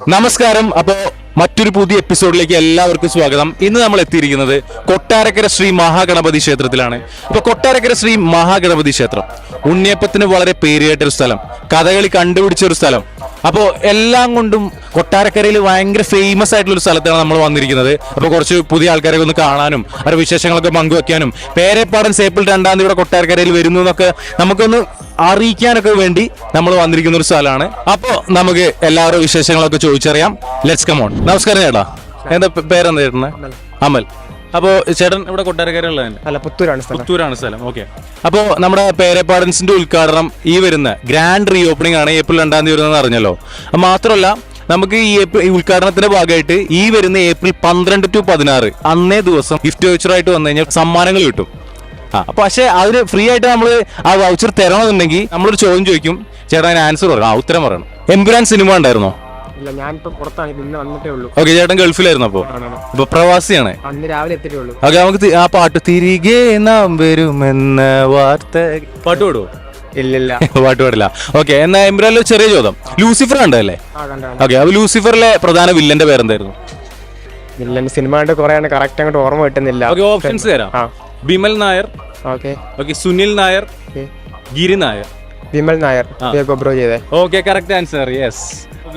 നമസ്കാരം. അപ്പോ മറ്റൊരു പുതിയ എപ്പിസോഡിലേക്ക് എല്ലാവർക്കും സ്വാഗതം. ഇന്ന് നമ്മൾ എത്തിയിരിക്കുന്നത് കൊട്ടാരക്കര ശ്രീ മഹാഗണപതി ക്ഷേത്രത്തിലാണ്. അപ്പൊ കൊട്ടാരക്കര ശ്രീ മഹാഗണപതി ക്ഷേത്രം ഉണ്ണിയപ്പത്തിന് വളരെ പേരുകേട്ട ഒരു സ്ഥലം. കഥകളി കണ്ടുപിടിച്ച ഒരു സ്ഥലം. അപ്പോ എല്ലാം കൊണ്ടും കൊട്ടാരക്കരയിൽ ഭയങ്കര ഫേമസ് ആയിട്ടുള്ള ഒരു സ്ഥലത്താണ് നമ്മൾ വന്നിരിക്കുന്നത്. അപ്പോൾ കുറച്ച് പുതിയ ആൾക്കാരെ ഒന്ന് കാണാനും അവരുടെ വിശേഷങ്ങളൊക്കെ പങ്കുവെക്കാനും പേരെപ്പാടൻ സേപ്പിൾ രണ്ടാം തീയതി ഇവിടെ കൊട്ടാരക്കരയിൽ വരുന്നു എന്നൊക്കെ നമുക്കൊന്ന് അറിയിക്കാനൊക്കെ വേണ്ടി നമ്മൾ വന്നിരിക്കുന്ന ഒരു സ്ഥലമാണ്. അപ്പോൾ നമുക്ക് എല്ലാവരുടെ വിശേഷങ്ങളൊക്കെ ചോദിച്ചറിയാം. ലെറ്റ്സ് കമോൺ നമസ്കാരം ചേട്ടാ. എന്താ പേരെന്താ ചേട്ടന്? അമൽ. അപ്പോ ചേട്ടൻ ഇവിടെ കൊട്ടാരക്കര ഉള്ളതന്നെ അല്ല പുത്തൂരാണ് സ്ഥലം. പുത്തൂരാണ് സ്ഥലം. ഓക്കെ. അപ്പോ നമ്മുടെ പേരപ്പാടൻസിന്റെ ഉദ്ഘാടനം ഈ വരുന്ന ഗ്രാൻഡ് റീ ഓപ്പണിംഗ് ആണ് ഏപ്രിൽ രണ്ടാം തീയതി വരുന്നത് അറിഞ്ഞല്ലോ. മാത്രമല്ല നമുക്ക് ഈ ഏപ്രിൽ ഉദ്ഘാടനത്തിന്റെ ഭാഗമായിട്ട് ഈ വരുന്ന ഏപ്രിൽ പന്ത്രണ്ട് ടു പതിനാറ് അന്നേ ദിവസം ഗിഫ്റ്റ് വൗച്ചറായിട്ട് വന്നു കഴിഞ്ഞാൽ സമ്മാനങ്ങൾ കിട്ടും. ആ അപ്പൊ പക്ഷേ അതിന് ഫ്രീ ആയിട്ട് നമ്മൾ ആ വൗച്ചർ തരണമെന്നുണ്ടെങ്കിൽ നമ്മളൊരു ചോദ്യം ചോദിക്കും. ചേട്ടാ അതിന് ആൻസർ പറയണം. ആ ഉത്തരം പറയണം. എംപുരാൻ സിനിമ ഉണ്ടായിരുന്നോ? ഇല്ല ഞാനിപ്പോ പുറത്താണ് ഇന്ന് വന്നിട്ടേ ഉള്ളൂ. ഓക്കെ ചേട്ടൻ ഗൾഫിലായിരുന്നു അപ്പോ? അപ്പൊ പ്രവാസിയാണ്. അന്ന് രാവിലെ എത്തിട്ടേ ഉള്ളൂ. ഓക്കെ നമുക്ക് ആ പാട്ട് തിരികെ നാം വരുമെന്ന വാർത്ത പാട്ട് പാടുവോ? ഇല്ലില്ല. പാട്ട് പാടില്ല. ഓക്കെ എന്നാ എംബ്രാലോ ചെറിയ ചോദ്യം. ലൂസിഫർ കണ്ടാണ് ഓക്കെ അപ്പൊ ലൂസിഫറിലെ പ്രധാന വില്ലന്റെ പേരെന്തായിരുന്നു? വില്ലൻ സിനിമ കണ്ട് കുറെ കറക്റ്റ് അങ്ങോട്ട് ഓർമ്മ കിട്ടുന്നില്ല. ഓക്കെ ഓപ്ഷൻസ് തരാം. Bimal Nair okay. Okay Sunil Nair Giri Nair. Vimal Nair. Bro ചെയ്തേ. ഓക്കെ കറക്റ്റ് ആൻസർ യെസ്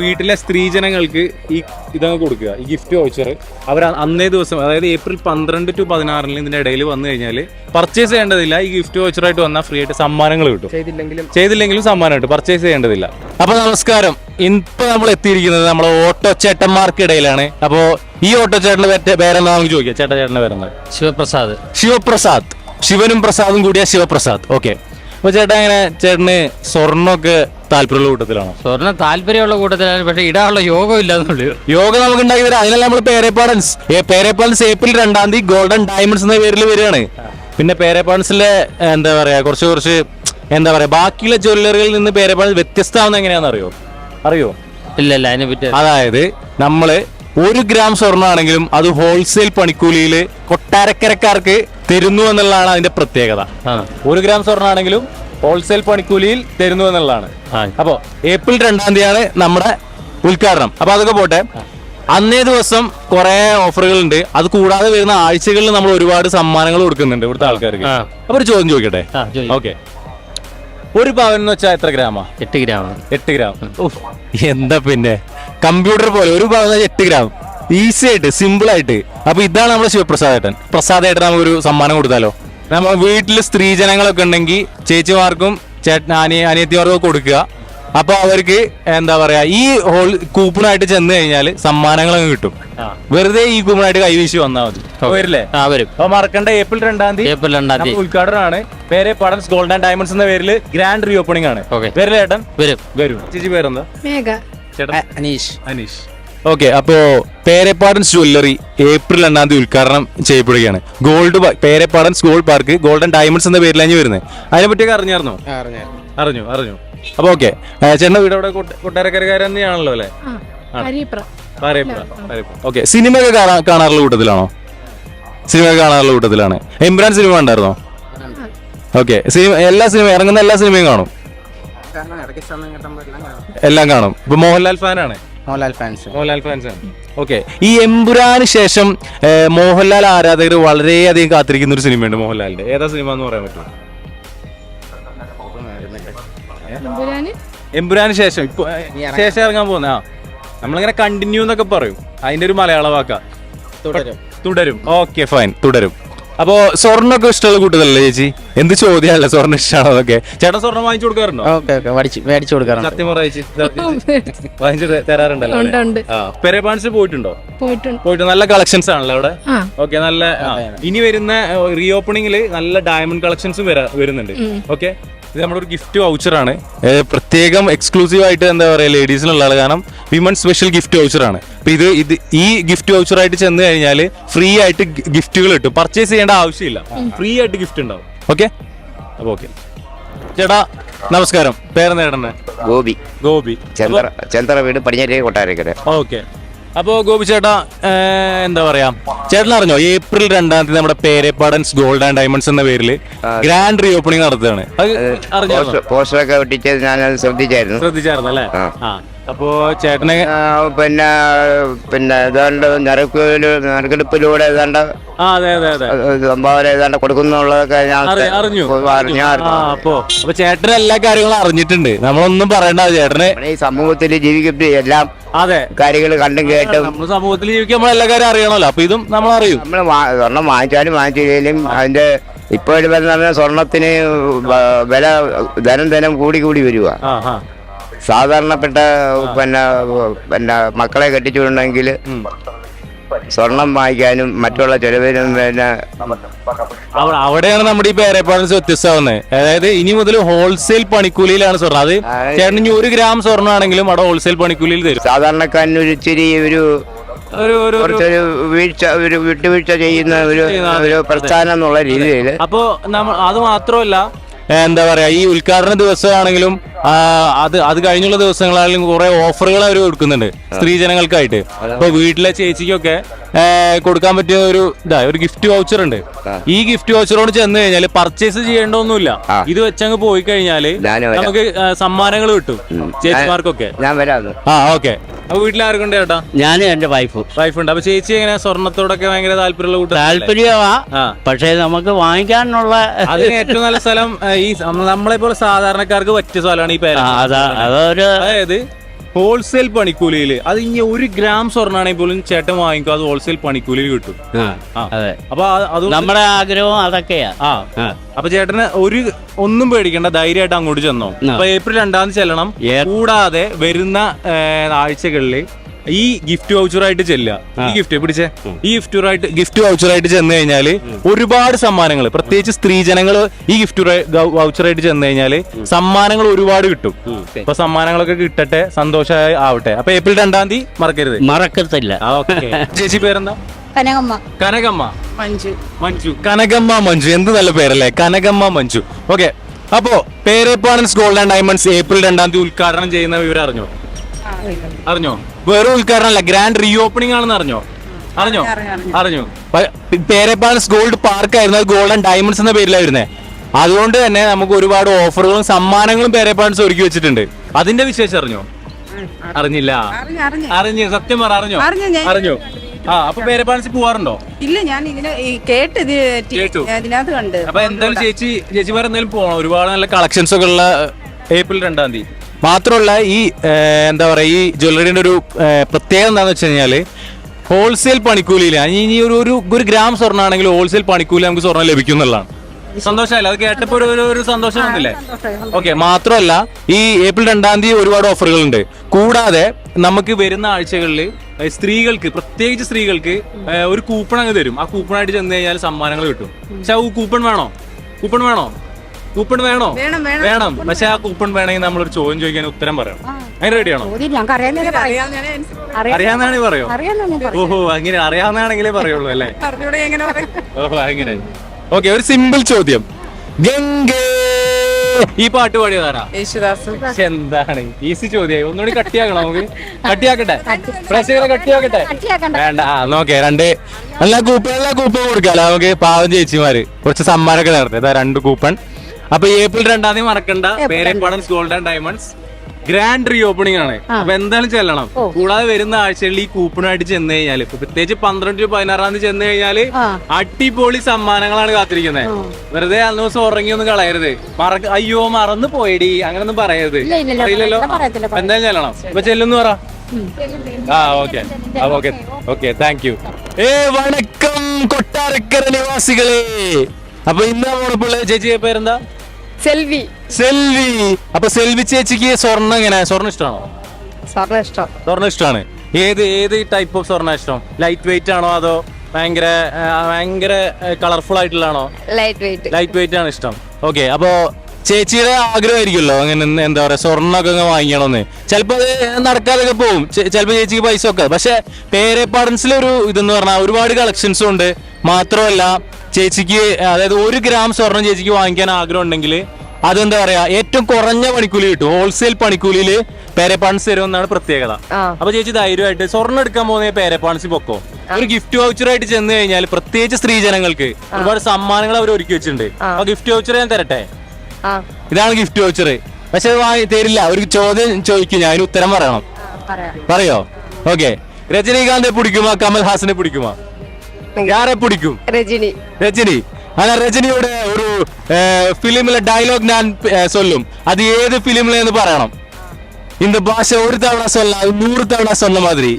വീട്ടിലെ സ്ത്രീജനങ്ങൾക്ക് ഈ ഇതങ്ങ് കൊടുക്കുക ഈ ഗിഫ്റ്റ് വൗച്ചർ അവർ അന്നേ ദിവസം അതായത് ഏപ്രിൽ പന്ത്രണ്ട് ടു പതിനാറിന് ഇതിന്റെ ഇടയിൽ വന്നു കഴിഞ്ഞാൽ പർച്ചേസ് ചെയ്യേണ്ടതില്ല. ഈ ഗിഫ്റ്റ് വൗച്ചറായിട്ട് വന്നാൽ ഫ്രീ ആയിട്ട് സമ്മാനങ്ങൾ കിട്ടും. ചെയ്തില്ലെങ്കിലും. ചെയ്തില്ലെങ്കിലും സമ്മാനമായിട്ട് പർച്ചേസ് ചെയ്യേണ്ടതില്ല. അപ്പൊ നമസ്കാരം. ഇപ്പൊ നമ്മൾ എത്തിയിരിക്കുന്നത് നമ്മുടെ ഓട്ടോ ചേട്ടന്മാർക്കിടയിലാണ് അപ്പോ ഈ ഓട്ടോ ചേട്ടന്റെ പേര് പേരെന്താ നമുക്ക് ചോദിക്കാം. ചേട്ടൻ ചേട്ടന്റെ പേരെന്താ? ശിവപ്രസാദ്. ശിവപ്രസാദ്. ശിവനും പ്രസാദും കൂടിയ ശിവപ്രസാദ്. ഓക്കെ അപ്പൊ ചേട്ടാ ഇങ്ങനെ ചേട്ടന് സ്വർണമൊക്കെ താല്പര്യമുള്ള കൂട്ടത്തിലാണോ? സ്വർണ താല്പര്യമുള്ള കൂട്ടത്തിലാണ് പക്ഷെ ഇടാനുള്ള യോഗം ഇല്ലാന്നുള്ളൂ. യോഗ നമുക്ക് ഉണ്ടാക്കി തരാം അതിനല്ല നമ്മൾ പേരേപ്പാടൻസ്. പേരേപ്പാടൻസ് ഏപ്രിൽ രണ്ടാം തീയതി ഗോൾഡൻ ഡയമണ്ട്സ് എന്ന പേരിൽ വരികയാണ്. പിന്നെ പേരേപ്പാടൻസിലെ എന്താ പറയാ കുറച്ച് കുറച്ച് എന്താ പറയാ ബാക്കിയുള്ള ജ്വല്ലറികളിൽ നിന്ന് പേരേപ്പാടൻസ് വ്യത്യസ്തമാവുന്ന എങ്ങനെയാണെന്ന് അറിയോ? അറിയോ ഇല്ല ഇല്ല അതിനെ പറ്റി അതായത് നമ്മൾ ഒരു ഗ്രാം സ്വർണമാണെങ്കിലും അത് ഹോൾസെയിൽ പണിക്കൂലിയിൽ കൊട്ടാരക്കരക്കാർക്ക് തരുന്നു എന്നുള്ളതാണ് അതിന്റെ പ്രത്യേകത. ഒരു ഗ്രാം സ്വർണമാണെങ്കിലും ഹോൾസെയിൽ പണിക്കൂലിയിൽ തരുന്നു എന്നുള്ളതാണ്. അപ്പോ ഏപ്രിൽ രണ്ടാം തീയതിയാണ് നമ്മുടെ ഉദ്ഘാടനം. അപ്പൊ അതൊക്കെ പോട്ടെ. അന്നേ ദിവസം കുറെ ഓഫറുകൾ ഉണ്ട് അത് കൂടാതെ വരുന്ന ആഴ്ചകളിൽ നമ്മൾ ഒരുപാട് സമ്മാനങ്ങൾ കൊടുക്കുന്നുണ്ട് ഇവിടുത്തെ ആൾക്കാർക്ക്. അപ്പൊ ഒരു ചോദ്യം ചോദിക്കട്ടെ? ഓക്കെ. ഒരു പവൻ എന്ന് വെച്ചാൽ എത്ര ഗ്രാമാ? എട്ട് ഗ്രാം. എട്ട് ഗ്രാം. എന്താ പിന്നെ? കമ്പ്യൂട്ടർ പോലെ ഒരു പവൻ എട്ട് ഗ്രാം. ഈസി ആയിട്ട് സിമ്പിൾ ആയിട്ട്. അപ്പൊ ഇതാണ് നമ്മുടെ ശിവപ്രസാദ് ഏട്ടൻ. പ്രസാദ് ഏട്ടൻ നമുക്കൊരു സമ്മാനം കൊടുത്താലോ? നമ്മൾ വീട്ടിൽ സ്ത്രീജനങ്ങളൊക്കെ ഉണ്ടെങ്കിൽ ചേച്ചിമാർക്കും ചേട്ടൻ അനിയ അനിയത്തിമാർക്കും ഒക്കെ കൊടുക്കുക. അപ്പൊ അവർക്ക് എന്താ പറയാ ഈ ഹോൾ കൂപ്പണായിട്ട് ചെന്ന് കഴിഞ്ഞാൽ സമ്മാനങ്ങൾ അങ്ങ് കിട്ടും വെറുതെ ഈ കൂപ്പണായിട്ട് കൈവീശി വന്നാൽ മതി. വരില്ലേ? ആ വരും. അപ്പൊ മറക്കണ്ട ഏപ്രിൽ രണ്ടാം തീയതി ഏപ്രിൽ രണ്ടാം തീയതി. ഉദ്ഘാടനമാണ്. പേര് പടൻസ് ഗോൾഡ് ആൻഡ് ഡയമണ്ട്സ് എന്ന പേരിൽ ഗ്രാൻഡ് റീ ഓപ്പണിംഗ് ആണ്. വരില്ലേ ഏട്ടൻ? വരും. വരും. ചേച്ചി പേരെന്താ? മേഘ. ചേട്ടൻ? അനീഷ്. അനീഷ്. ഓക്കെ അപ്പോ പേരപ്പാടൻസ് ജ്വല്ലറി ഏപ്രിൽ രണ്ടാം തീയതി ഉദ്ഘാടനം ചെയ്യപ്പെടുകയാണ്. Gold Perappadans gold park golden diamonds എന്ന പേരിലാണ് വരുന്നത്. അതിനെ പറ്റിയൊക്കെ അറിഞ്ഞായിരുന്നോ? അറിഞ്ഞു അറിഞ്ഞു. അപ്പൊ ഓക്കെ ചേട്ടന്റെ വീട് അവിടെ കൊട്ട- കൊട്ടാരക്കരക്കാരൻ തന്നെയാണല്ലോ അല്ലേ? ഓക്കെ സിനിമ ഒക്കെ കാണാറുള്ള കൂട്ടത്തിലാണോ? സിനിമ ഒക്കെ കാണാറുള്ള കൂട്ടത്തിലാണ്. എംബ്രാൻ സിനിമ ഉണ്ടായിരുന്നോ ഓക്കെ സിനിമ എല്ലാ സിനിമയും ഇറങ്ങുന്ന എല്ലാ സിനിമയും കാണും? എല്ലാം കാണും. ഇപ്പൊ മോഹൻലാൽ ഫാനാണ് Mohanlal fans. Mohanlal fans okay. ഈ എമ്പുരാന് ശേഷം മോഹൻലാൽ ആരാധകർ വളരെയധികം കാത്തിരിക്കുന്ന ഒരു സിനിമയുണ്ട് മോഹൻലാലിന്റെ ഏതാ സിനിമ എന്ന് പറയാൻ പറ്റുമോ എമ്പുരാന് എമ്പുരാന് ശേഷം. ഇപ്പൊ ശേഷം ഇറങ്ങാൻ പോകുന്ന ആ. നമ്മളിങ്ങനെ കണ്ടിന്യൂ എന്നൊക്കെ പറയും. അതിന്റെ ഒരു മലയാള വാക്ക. തുടരും. തുടരും. ഓക്കെ ഫൈൻ തുടരും. അപ്പോ സ്വർണൊക്കെ ഇഷ്ടമുള്ള കൂട്ടതല്ലേ ചേച്ചി? എന്ത് ചോദ്യമല്ല സ്വർണ ഇഷ്ടമാണോ അതൊക്കെ ചേട്ടൻ സ്വർണം വാങ്ങിച്ചു കൊടുക്കാറുണ്ടോ? ഓക്കെ ഓക്കെ മേടിച്ച് മേടിച്ചു കൊടുക്കാറുണ്ട്. സത്യം പറ ചേച്ചി വാങ്ങിച്ചു തരാറുണ്ടല്ലോ ഉണ്ട് ഉണ്ട്. ആ പോയിട്ടുണ്ടോ? പോയിട്ടുണ്ട്. പോയിട്ട് നല്ല കളക്ഷൻസ് ആണല്ലോ അവിടെ? ആ. ഓക്കെ നല്ല ആ. ഇനി വരുന്ന റീ ഓപ്പണിംഗിൽ നല്ല ഡയമണ്ട് കളക്ഷൻസും വരുന്നുണ്ട്. ഓക്കെ? ഇത് നമ്മുടെ ഒരു ഗിഫ്റ്റ് വൗച്ചറാണ് പ്രത്യേകം എക്സ്ക്ലൂസീവ് ആയിട്ട് എന്താ പറയുക ലേഡീസിനുള്ള കാരണം വിമൻ സ്പെഷ്യൽ ഗിഫ്റ്റ് വൗച്ചറാണ് അപ്പൊ ഇത് ഇത് ഈ ഗിഫ്റ്റ് വൗച്ചറായിട്ട് ചെന്ന് കഴിഞ്ഞാൽ ഫ്രീ ആയിട്ട് ഗിഫ്റ്റുകൾ കിട്ടും. പർച്ചേസ് ചെയ്യേണ്ട ആവശ്യമില്ല. ഫ്രീ ആയിട്ട് ഗിഫ്റ്റ് ഉണ്ടാവും. ഓക്കെ അപ്പോൾ ഓക്കെ ചേട്ടാ നമസ്കാരം. പേരെന്താ ഗോപി. ഗോപി. ചെന്തറ ചെന്തറ വീട് പടിഞ്ഞാറ്റേ കൊട്ടാരക്കര. ഓക്കെ അപ്പോ ഗോപി ചേട്ടാ എന്താ പറയാ? ചേട്ടൻ അറിഞ്ഞോ ഏപ്രിൽ രണ്ടാം തീയതി നമ്മുടെ പേരപ്പാടൻസ് ഗോൾഡ് ആൻഡ് ഡയമണ്ട്സ് എന്ന പേരിൽ ഗ്രാൻഡ് റീ ഓപ്പണിംഗ് നടത്തുകയാണ്. പോസ്റ്ററൊക്കെ ഒട്ടിച്ചത് ഞാൻ ശ്രദ്ധിച്ചായിരുന്നു. ശ്രദ്ധിച്ചായിരുന്നു അല്ലേ? അപ്പോ ചേട്ടനെ പിന്നെ പിന്നെ ഏതാണ്ട് നറുക്കിൽ നറുക്കെടുപ്പിലൂടെ ഏതാണ്ട് ആ അതെ അതെ അതെ. സംഭാവന ഏതാണ്ട് കൊടുക്കുന്നുള്ളതൊക്കെ ഞാൻ അറിഞ്ഞു. അപ്പോ അപ്പൊ ചേട്ടൻ എല്ലാ കാര്യങ്ങളും അറിഞ്ഞിട്ടുണ്ട്. നമ്മളൊന്നും പറയണ്ട ചേട്ടന് ഈ സമൂഹത്തിൽ ജീവിക്കുന്ന എല്ലാം അതെ. കാര്യങ്ങൾ കണ്ടും കേട്ടും. നമ്മൾ സമൂഹത്തിൽ ജീവിക്കാൻ നമ്മൾ എല്ലാ കാര്യം അറിയണമല്ലോ. അപ്പൊ ഇതും നമ്മൾ അറിയും നമ്മൾ സ്വർണം വാങ്ങിച്ചാലും വാങ്ങിച്ചില്ലെങ്കിലും അതിന്റെ ഇപ്പോഴും സ്വർണത്തിന് വില ധനം ധനം കൂടി കൂടി വരുവാ സാധാരണപ്പെട്ട പിന്നെ പിന്നെ മക്കളെ കെട്ടിച്ചിട്ടുണ്ടെങ്കിൽ സ്വർണം വാങ്ങിക്കാനും മറ്റുള്ള ചെലവിനും പിന്നെ അവിടെയാണ് നമ്മുടെ ഈ പേരപ്പാടൻസ് വ്യത്യസ്തമാവുന്നത്. അതായത് ഇനി മുതൽ ഹോൾസെയിൽ പണിക്കൂലിയിലാണ് സ്വർണം അത് ചേട്ടൻ ഇനി ഒരു ഗ്രാം സ്വർണമാണെങ്കിലും അവിടെ ഹോൾസെയിൽ പണിക്കൂലിയിൽ തരും. സാധാരണക്കാരന് ഒരു ഇച്ചിരി ഒരു ഒരു കുറച്ചൊരു വീഴ്ച ഒരു വിട്ടുവീഴ്ച ചെയ്യുന്ന ഒരു പ്രസ്ഥാനം എന്നുള്ള രീതിയിൽ അപ്പോ അത് മാത്രമല്ല എന്താ പറയാ ഈ ഉദ്ഘാടന ദിവസമാണെങ്കിലും അത് അത് കഴിഞ്ഞുള്ള ദിവസങ്ങളാണെങ്കിലും കുറെ ഓഫറുകൾ അവർ കൊടുക്കുന്നുണ്ട് സ്ത്രീജനങ്ങൾക്കായിട്ട്. അപ്പൊ വീട്ടിലെ ചേച്ചിക്കൊക്കെ കൊടുക്കാൻ പറ്റിയ ഒരു ഇതാ ഒരു ഗിഫ്റ്റ് വൗച്ചർ ഉണ്ട്. ഈ ഗിഫ്റ്റ് വൗച്ചറോട് ചെന്ന് കഴിഞ്ഞാൽ പർച്ചേസ് ചെയ്യേണ്ടൊന്നുമില്ല ഇത് വെച്ചങ്ങ് പോയി കഴിഞ്ഞാൽ നമുക്ക് സമ്മാനങ്ങൾ കിട്ടും ചേച്ചിമാർക്കൊക്കെ. ഞാൻ വരാം ആ ഓക്കെ. അപ്പൊ വീട്ടിൽ ആർക്കുണ്ട് ചേട്ടാ? ഞാനും എന്റെ വൈഫും വൈഫ് ഉണ്ട്. അപ്പൊ ചേച്ചി എങ്ങനെ സ്വർണത്തോടൊക്കെ ഭയങ്കര താല്പര്യമുള്ള കൂട്ടം താല്പര്യമാ. പക്ഷേ നമുക്ക് വാങ്ങിക്കാനുള്ള അതിന് ഏറ്റവും നല്ല സ്ഥലം ഈ നമ്മളെ പോലെ സാധാരണക്കാർക്ക് പറ്റിയ സ്ഥലമാണ് ഈ പേര് അതാ അതൊരു അതായത് ഹോൾസെയിൽ പണിക്കൂലിയിൽ അത് ഇനി ഒരു ഗ്രാം സ്വർണാണെങ്കിൽ പോലും ചേട്ടൻ വാങ്ങിക്കും. അത് ഹോൾസെയിൽ പണിക്കൂലിയിൽ കിട്ടും. ആ. അതെ. അപ്പൊ അത് അത് നമ്മുടെ ആഗ്രഹം അതൊക്കെയാ. ആ. അപ്പൊ ചേട്ടന് ഒരു ഒന്നും പേടിക്കണ്ട. ധൈര്യമായിട്ട് അങ്ങോട്ട് ചെന്നോ. ആ. അപ്പൊ ഏപ്രിൽ രണ്ടാം തീയതി ചെല്ലണം. ഏ- കൂടാതെ വരുന്ന ഏ, ആഴ്ചകളിൽ ഈ ഗിഫ്റ്റ് വൗച്ചറായിട്ട് ചെല്ലുക. ഈ ഗിഫ്റ്റ് പിടിച്ചേ. ഈ ഗിഫ്റ്റ് ഗിഫ്റ്റ് വൗച്ചറായിട്ട് ചെന്ന് കഴിഞ്ഞാൽ ഒരുപാട് സമ്മാനങ്ങൾ പ്രത്യേകിച്ച് സ്ത്രീജനങ്ങൾ ഈ ഗിഫ്റ്റ് വൗച്ചറായിട്ട് ചെന്ന് കഴിഞ്ഞാൽ സമ്മാനങ്ങൾ ഒരുപാട് കിട്ടും. അപ്പൊ സമ്മാനങ്ങളൊക്കെ കിട്ടട്ടെ സന്തോഷമായി ആവട്ടെ. അപ്പൊ ഏപ്രിൽ രണ്ടാം തീയതി മറക്കരുത്. മറക്കത്തില്ല. ചേച്ചി പേരെന്താ? കനകമ്മ. കനകമ്മ. മഞ്ജു. മഞ്ജു. കനകമ്മ മഞ്ജു. എന്ത് നല്ല പേരല്ലേ? കനകമ്മ മഞ്ജു. ഓക്കെ. അപ്പോ Perappadans gold and diamonds April രണ്ടാം തീയതി ഉദ്ഘാടനം ചെയ്യുന്ന വിവരം അറിഞ്ഞോ? അറിഞ്ഞോ? വേറെ ഉദ്ഘാടനം അല്ല ഗ്രാൻഡ് റീ ഓപ്പണിംഗ് ആണെന്ന് അറിഞ്ഞോ? അറിഞ്ഞോ അറിഞ്ഞു. പേരപ്പാലസ് ഗോൾഡ് പാർക്ക് ആയിരുന്നു അത് ഗോൾഡൻ ഡയമണ്ട്സ് എന്ന പേരിലായിരുന്നേ. അതുകൊണ്ട് തന്നെ നമുക്ക് ഒരുപാട് ഓഫറുകളും സമ്മാനങ്ങളും പേരപ്പാലസ് ഒരുക്കി വെച്ചിട്ടുണ്ട്. അതിന്റെ വിശേഷം അറിഞ്ഞോ? അറിഞ്ഞില്ല. അറിഞ്ഞു സത്യം പറ അറിഞ്ഞോ? അറിഞ്ഞു ആ അപ്പൊ പേരേപ്പാടൻസ് പോവാറുണ്ടോ? ഇല്ല ഞാൻ ഇതിനെ ഈ കേട്ട് ഇത് ടി- കേട്ടു. ഇതിനകത്ത് കണ്ട്. അപ്പൊ എന്തായാലും ചേച്ചി ചേച്ചിമാർ എന്തായാലും പോകണം ഒരുപാട് നല്ല കളക്ഷൻസ് ഒക്കെ ഉള്ള ഏപ്രിൽ രണ്ടാം തീയതി. മാത്രമല്ല ഈ എന്താ പറയുക ഈ ജ്വല്ലറിയുടെ ഒരു പ്രത്യേകത എന്താണെന്ന് വെച്ച് കഴിഞ്ഞാൽ ഹോൾസെയിൽ പണിക്കൂലിയില്ല ഇനി ഒരു ഒരു ഒരു ഗ്രാം സ്വർണമാണെങ്കിൽ ഹോൾസെയിൽ പണിക്കൂലി നമുക്ക് സ്വർണം ലഭിക്കും എന്നുള്ളതാണ്. സന്തോഷമല്ല? അത് കേട്ടപ്പോൾ ഒരു ഒരു- ഒരു സന്തോഷം വന്നില്ലേ ഓക്കെ മാത്രമല്ല ഈ ഏപ്രിൽ രണ്ടാം തീയതി ഒരുപാട് ഓഫറുകളുണ്ട്. കൂടാതെ നമുക്ക് വരുന്ന ആഴ്ചകളിൽ സ്ത്രീകൾക്ക് പ്രത്യേകിച്ച് സ്ത്രീകൾക്ക് ഒരു കൂപ്പൺ അങ്ങ് തരും. ആ കൂപ്പണായിട്ട് ചെന്ന് കഴിഞ്ഞാൽ സമ്മാനങ്ങൾ കിട്ടും. പക്ഷെ ആ കൂപ്പൺ വേണോ? കൂപ്പൺ വേണോ? കൂപ്പൺ വേണോ? വേണം, പക്ഷെ ആ കൂപ്പൺ വേണമെങ്കിൽ നമ്മളൊരു ചോദ്യം ചോദിക്കാൻ ഉത്തരം പറയണം. അതിന് റെഡിയാണോ? ആണോ അറിയാവുന്നതേ പറയാം. ഓഹോ അങ്ങനെ അറിയാവുന്നാണെങ്കിലേ പറയുള്ളൂ അല്ലേ? ഓഹോ അങ്ങനെ. ഓക്കെ ഒരു സിമ്പിൾ ചോദ്യം. ഗംഗേ. ഈ പാട്ട് പാടിയതാരാ യേശുദാസ്. പക്ഷെ എന്താണ്? ഈസി ചോദ്യം ഒന്നുകൂടി കട്ടിയാക്കണം നമുക്ക്? കട്ടിയാക്കട്ടെ? പ്രേക്ഷകരെ കട്ടിയാക്കട്ടെ? വേണ്ട. ആ നോക്കേ രണ്ട്. എല്ലാ കൂപ്പൺ എല്ലാ കൂപ്പൺ കൊടുക്കാല്ലോ നമുക്ക് പാവം ചേച്ചിമാര് കുറച്ച് സമ്മാനമൊക്കെ നേരത്തെ ഇതാ രണ്ട് കൂപ്പൺ. അപ്പൊ ഏപ്രിൽ രണ്ടാം തീയതി മറക്കണ്ട. Perappadans gold and diamonds grand reopening ആണ്. അപ്പൊ എന്തായാലും ചെല്ലണം. കൂടാതെ വരുന്ന ആഴ്ചകളിൽ ഈ കൂപ്പണായിട്ട് ചെന്ന് കഴിഞ്ഞാൽ ഇപ്പൊ പ്രത്യേകിച്ച് പന്ത്രണ്ട് ടു പതിനാറാം തീയതി ചെന്ന് കഴിഞ്ഞാൽ അടിപൊളി സമ്മാനങ്ങളാണ് കാത്തിരിക്കുന്നത് വെറുതെ അന്ന് ദിവസം ഉറങ്ങി ഒന്നും കളയരുത്. മറക്ക അയ്യോ മറന്നു പോയടി. അങ്ങനൊന്നും പറയരുത്. അറിയില്ലല്ലോ? എന്തായാലും ചെല്ലണം. ഇപ്പൊ ചെല്ലുന്നു പറ. ആ okay. Okay. Okay thank you ഏ വണക്കം കൊട്ടാരക്കര നിവാസികളെ. അപ്പൊ ഇന്ന് നമ്മളിപ്പോൾ ചേച്ചി പേരെന്താ? സെൽവി. സെൽവി. അപ്പൊ സെൽവി ചേച്ചിക്ക് സ്വർണം എങ്ങനെ? സ്വർണം ഇഷ്ടമാണോ? സ്വർണ ഇഷ്ടം. സ്വർണം ഇഷ്ടമാണ്. ഏത് ഏത് ടൈപ്പ് ഓഫ് സ്വർണ ഇഷ്ടം? ലൈറ്റ് വെയിറ്റ് ആണോ അതോ ഭയങ്കര ആ, ഭയങ്കര കളർഫുൾ ആയിട്ടുള്ളതാണോ? ലൈറ്റ് വെയിറ്റ് ലൈറ്റ് വെയിറ്റ് ആണ് ഇഷ്ടം. ഓക്കെ അപ്പോ ചേച്ചിയുടെ ആഗ്രഹമായിരിക്കുമല്ലോ. അങ്ങനെ എന്ത് എന്താ പറയാ സ്വർണമൊക്കെ അങ്ങ് വാങ്ങിക്കണമെന്ന് ചിലപ്പോ അത് നടക്കാതൊക്കെ പോകും ചിലപ്പോ ചേച്ചിക്ക് പൈസ ഒക്കെ. പക്ഷെ പേരെ പാടൻസിലൊരു ഇതെന്ന് പറഞ്ഞാൽ ഒരുപാട് കളക്ഷൻസും ഉണ്ട്. മാത്രമല്ല ചേച്ചിക്ക് അതായത് ഒരു ഗ്രാം സ്വർണം ചേച്ചിക്ക് വാങ്ങിക്കാൻ ആഗ്രഹം ഉണ്ടെങ്കിൽ അതെന്താ പറയാ ഏറ്റവും കുറഞ്ഞ പണിക്കൂലി കിട്ടും. ഹോൾസെയിൽ പണിക്കൂലിയിൽ പേരപ്പാൺസ് തരുമെന്നാണ് പ്രത്യേകത. ആ. അപ്പൊ ചേച്ചി ധൈര്യമായിട്ട് സ്വർണം എടുക്കാൻ പോകുന്ന പേരപ്പാൺസി പൊക്കോ? ഒരു ഗിഫ്റ്റ് വൗച്ചർ ആയിട്ട് ചെന്ന് കഴിഞ്ഞാൽ പ്രത്യേകിച്ച് സ്ത്രീജനങ്ങൾക്ക് ഒരുപാട് സമ്മാനങ്ങൾ അവർ ഒരുക്കി വെച്ചിട്ടുണ്ട്. അപ്പൊ ഗിഫ്റ്റ് വൗച്ചർ ഞാൻ തരട്ടെ? ഇതാണ് ഗിഫ്റ്റ് വൗച്ചർ പക്ഷെ വാങ്ങി തരില്ല. ഒരു ചോദ്യം ചോദിക്കും ഞാൻ ഉത്തരം പറയണം. പറയോ. ഓക്കെ. രജനീകാന്തെ പിടിക്കുമോ? കമൽ ഹാസനെ പിടിക്കുമോ? யாரை பிடிக்கும் രജനി രജനി ஆனா രജനിയുടെ ഒരു ഫിലിമിലെ ഡയലോഗ് ഞാൻ ഏ, சொல்லும் അത് ഏത് ഫിലിമിലെ എന്ന് പറയണം இந்த ഭാഷ ഒരു തവണ சொல்லலாம் அது നൂറ് തവണ சொன்ன மாதிரி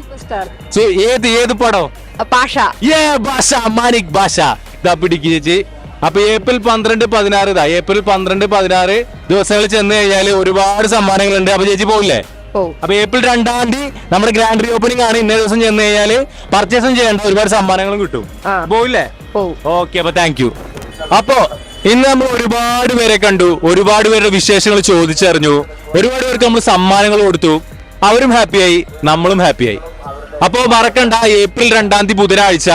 So, ഏത് ഏത് പടം പാഷ ഏ ഭാഷ മാനിക് ഭാഷ ഇതാ പിടിക്കുക ചേച്ചി അപ്പൊ ഏപ്രിൽ പന്ത്രണ്ട് പതിനാറ് ഇതാ ഏപ്രിൽ പന്ത്രണ്ട് പതിനാറ് ദിവസങ്ങളിൽ ചെന്ന് കഴിഞ്ഞാല് ഒരുപാട് സമ്മാനങ്ങളുണ്ട് അപ്പൊ ചേച്ചി പോകില്ലേ പോവും. അപ്പൊ ഏപ്രിൽ രണ്ടാം തീയതി നമ്മുടെ ഗ്രാൻഡ് റീ ഓപ്പണിംഗ് ആണ്. ഇന്നേ ദിവസം ചെന്ന് കഴിഞ്ഞാൽ പർച്ചേസും ചെയ്യേണ്ട ഒരുപാട് സമ്മാനങ്ങളും കിട്ടും. പോയില്ലേ. ഓക്കെ അപ്പൊ താങ്ക് യു അപ്പോ ഇന്ന് നമ്മൾ ഒരുപാട് പേരെ കണ്ടു. ഒരുപാട് പേരുടെ വിശേഷങ്ങൾ ചോദിച്ചറിഞ്ഞു. ഒരുപാട് പേർക്ക് നമ്മൾ സമ്മാനങ്ങൾ കൊടുത്തു. അവരും ഹാപ്പിയായി നമ്മളും ഹാപ്പിയായി അപ്പോ മറക്കണ്ട ഏപ്രിൽ രണ്ടാം തീയതി ബുധനാഴ്ച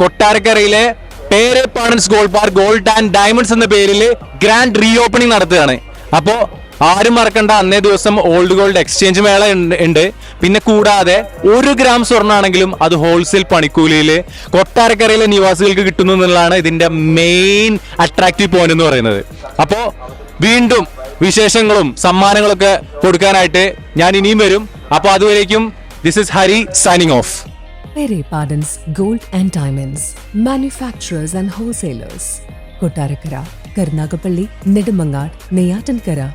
കൊട്ടാരക്കരയിലെ Perappadans gold park gold and diamonds എന്ന പേരിൽ ഗ്രാൻഡ് റീ ഓപ്പണിംഗ് നടത്തുകയാണ്. അപ്പോ ആരും മറക്കണ്ട. അന്നേ ദിവസം ഓൾഡ് ഗോൾഡ് എക്സ്ചേഞ്ച് മേള ഉണ്ട്- പിന്നെ കൂടാതെ ഒരു ഗ്രാം സ്വർണാണെങ്കിലും അത് ഹോൾസെയിൽ പണിക്കൂലിയിൽ കൊട്ടാരക്കരയിലെ നിവാസികൾക്ക് കിട്ടുന്നു എന്നുള്ളതാണ് ഇതിന്റെ മെയിൻ അട്രാക്റ്റീവ് പോയിന്റ് എന്ന് പറയുന്നത്. അപ്പോ വീണ്ടും വിശേഷങ്ങളും സമ്മാനങ്ങളൊക്കെ കൊടുക്കാനായിട്ട് ഞാൻ ഇനിയും വരും. അപ്പൊ അതുവരേക്കും this is Hari signing off Pere Pardon's Gold and Diamonds, manufacturers and wholesalers. Kotarakara, Karnagapalli, Nedumangad, Neyatankara,